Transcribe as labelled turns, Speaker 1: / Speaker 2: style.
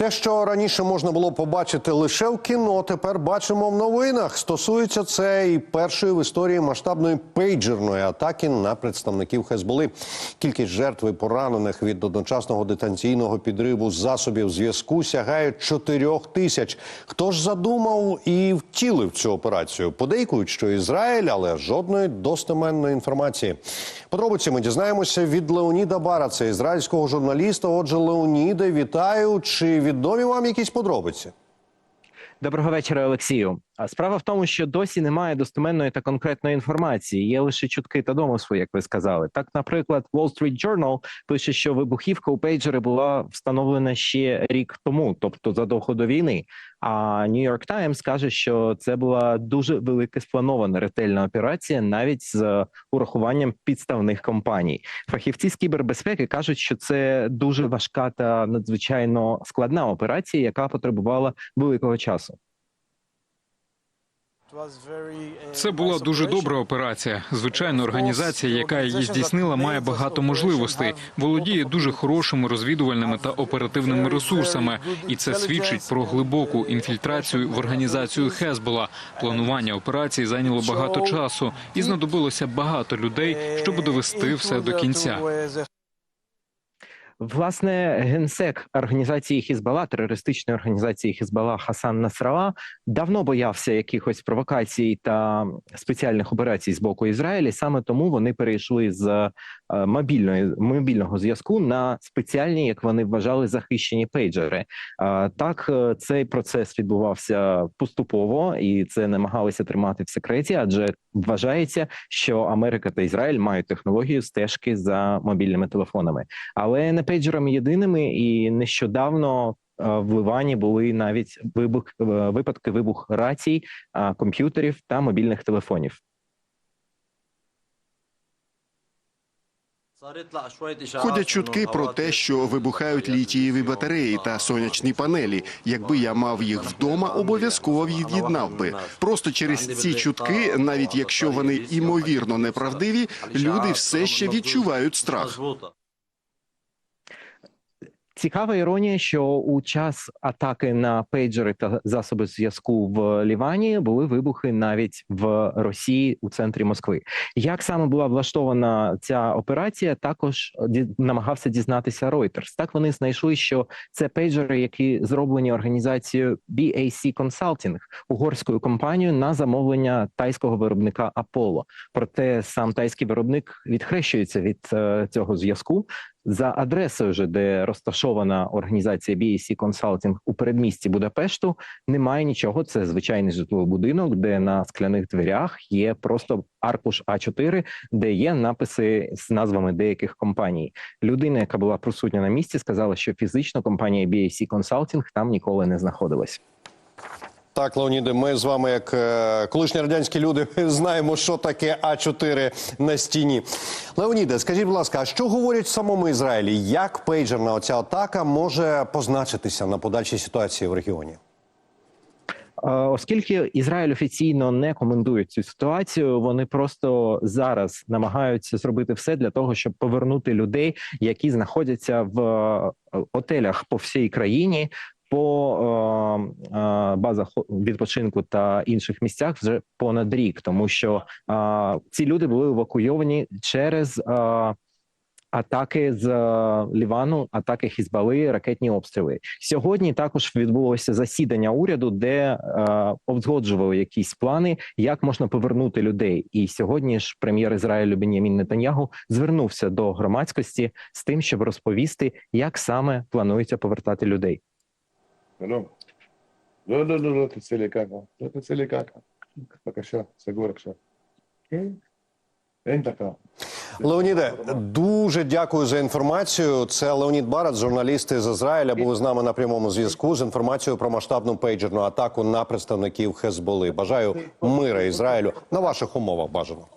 Speaker 1: Те, що раніше можна було побачити лише в кіно, тепер бачимо в новинах. Стосується це і першої в історії масштабної пейджерної атаки на представників Хезболи. Кількість жертв і поранених від одночасного дистанційного підриву засобів зв'язку сягає 4 тисяч. Хто ж задумав і втілив цю операцію? Подейкують, що Ізраїль, але жодної достеменної інформації. Подробиці ми дізнаємося від Леоніда Бара, це ізраїльського журналіста. Отже, Леоніде, вітаю. Чи відомі вам якісь подробиці?
Speaker 2: Доброго вечора, Олексію. Справа в тому, що досі немає достеменної та конкретної інформації. Є лише чутки та домисли, як ви сказали. Так, наприклад, Wall Street Journal пише, що вибухівка у пейджери була встановлена ще рік тому, тобто задовго до війни. А New York Times каже, що це була дуже велика спланована ретельна операція, навіть з урахуванням підставних компаній. Фахівці з кібербезпеки кажуть, що це дуже важка та надзвичайно складна операція, яка потребувала великого часу.
Speaker 3: Це була дуже добра операція. Звичайно, організація, яка її здійснила, має багато можливостей, володіє дуже хорошими розвідувальними та оперативними ресурсами, і це свідчить про глибоку інфільтрацію в організацію Хезбола. Планування операції зайняло багато часу, і знадобилося багато людей, щоб довести все до кінця.
Speaker 2: Власне, генсек організації Хізбала, терористичної організації Хізбала Хасан Насрала, давно боявся якихось провокацій та спеціальних операцій з боку Ізраїля. Саме тому вони перейшли з е, мобільної мобільного зв'язку на спеціальні, як вони вважали, захищені пейджери. Е, Так, е, цей процес відбувався поступово, і це намагалися тримати в секреті, адже вважається, що Америка та Ізраїль мають технологію стежки за мобільними телефонами, але не пейджерами єдиними, і нещодавно. е, В Ливані були навіть вибух е, випадки вибух рацій, комп'ютерів та мобільних телефонів.
Speaker 4: Ходять чутки про те, що вибухають літієві батареї та сонячні панелі. Якби я мав їх вдома, обов'язково від'єднав би. Просто через ці чутки, навіть якщо вони імовірно неправдиві, люди все ще відчувають страх.
Speaker 2: Цікава іронія, що у час атаки на пейджери та засоби зв'язку в Лівані були вибухи навіть в Росії у центрі Москви. Як саме була влаштована ця операція, також намагався дізнатися Reuters. Так вони знайшли, що це пейджери, які зроблені організацією BAC Consulting, угорською компанією на замовлення тайського виробника Apollo. Проте сам тайський виробник відхрещується від е, цього зв'язку за адресою, же, де розташована організація BAC Consulting у передмісті Будапешту, немає нічого. Це звичайний житловий будинок, де на скляних дверях є просто аркуш А4, де є написи з назвами деяких компаній. Людина, яка була присутня на місці, сказала, що фізично компанія BAC Consulting там ніколи не знаходилась.
Speaker 1: Так, Леоніде, ми з вами, як е, колишні радянські люди, знаємо, що таке А4 на стіні. Леоніде, скажіть, будь ласка, а що говорять в самому Ізраїлі? Як пейджерна оця атака може позначитися на подальшій ситуації в регіоні?
Speaker 2: Е, Оскільки Ізраїль офіційно не коментує цю ситуацію, вони просто зараз намагаються зробити все для того, щоб повернути людей, які знаходяться в е, отелях по всій країні. По е, е, базах відпочинку та інших місцях вже понад рік, тому що е, ці люди були евакуйовані через е, атаки з е, Лівану, атаки Хізбали, ракетні обстріли. Сьогодні також відбулося засідання уряду, де е, узгоджували якісь плани, як можна повернути людей. І сьогодні ж прем'єр Ізраїлю Бенямін Нетаньягу звернувся до громадськості з тим, щоб розповісти, як саме планується повертати людей.
Speaker 5: שלום. לא, לא, לא, לא תצא לי ככה. לא תצא לי ככה. בבקשה, סגור עכשיו. כן? אין דקה.
Speaker 1: Леоніде, дуже дякую за інформацію. Це Леонід Барат, журналіст із Ізраїля, був з нами на прямому зв'язку з інформацією про масштабну пейджерну атаку на представників Хезболи. Бажаю мира Ізраїлю на ваших умовах бажано.